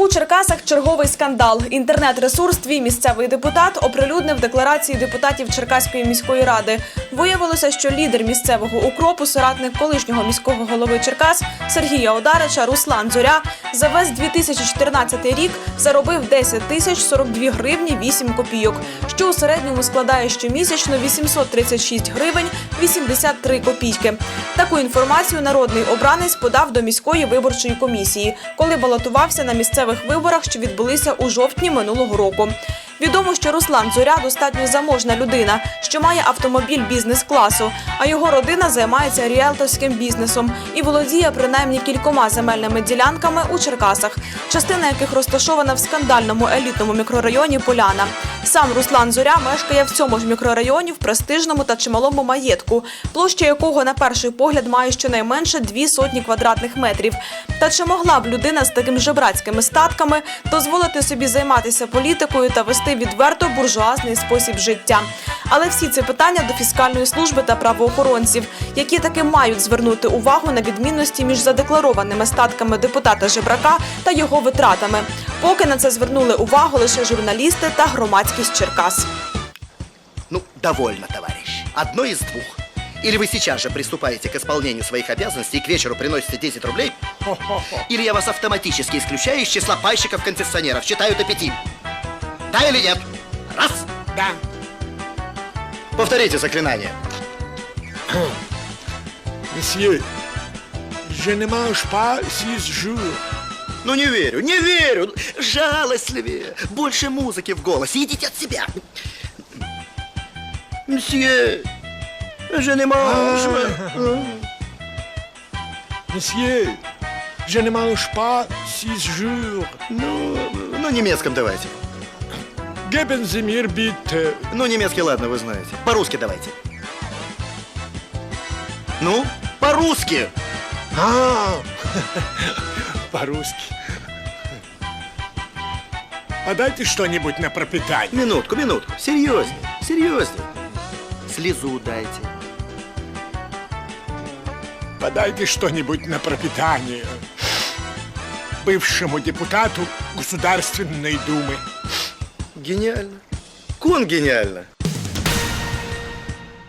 У Черкасах черговий скандал. Інтернет-ресурс Твій місцевий депутат оприлюднив декларації депутатів Черкаської міської ради. Виявилося, що лідер місцевого укропу, соратник колишнього міського голови Черкас Сергія Одарича Руслан Зоря за весь 2014 рік заробив 10 тисяч 42 гривні 8 копійок, що у середньому складає щомісячно 836 гривень 83 копійки. Таку інформацію народний обранець подав до міської виборчої комісії, коли балотувався на місцевих виборах, що відбулися у жовтні минулого року. Відомо, що Руслан Зоря достатньо заможна людина, що має автомобіль бізнес-класу, а його родина займається ріелторським бізнесом і володіє принаймні кількома земельними ділянками у Черкасах, частина яких розташована в скандальному елітному мікрорайоні Поляна. Сам Руслан Зоря мешкає в цьому ж мікрорайоні в престижному та чималому маєтку, площа якого на перший погляд має щонайменше дві сотні квадратних метрів. Та чи могла б людина з такими жебрацькими статками дозволити собі займатися політикою та вести відверто буржуазний спосіб життя? Але всі ці питання до фіскальної служби та правоохоронців, які таки мають звернути увагу на відмінності між задекларованими статками депутата Жебрака та його витратами. Поки на це звернули увагу лише журналісти та громадськість Черкас. Ну, довольно, товарищ. Одно из двух. Или вы сейчас же приступаете к исполнению своих обязанностей и к вечеру приносите 10 рублей, или я вас автоматически исключаю из числа пайщиков-концессионеров, считаю до пяти. Да или нет? Раз. Да. Повторите заклинание. Месье, je ne mange pas six jours. Ну не верю, не верю. Жалостливее. Больше музыки в голосе. Идите от себя. Мсье, je ne mange pas. Месье, je ne mange pas six jours. Ну, ну, немецком давайте. Geben Sie mir bitte. Ну, немецкий, ладно, вы знаете. По-русски давайте. Ну, по-русски. А, по-русски. Подайте что-нибудь на пропитание. Минутку, минутку. Серьезнее, серьезнее. Слезу дайте. Подайте что-нибудь на пропитание. Бывшему депутату Государственной Думы. Гениально. Кон гениально.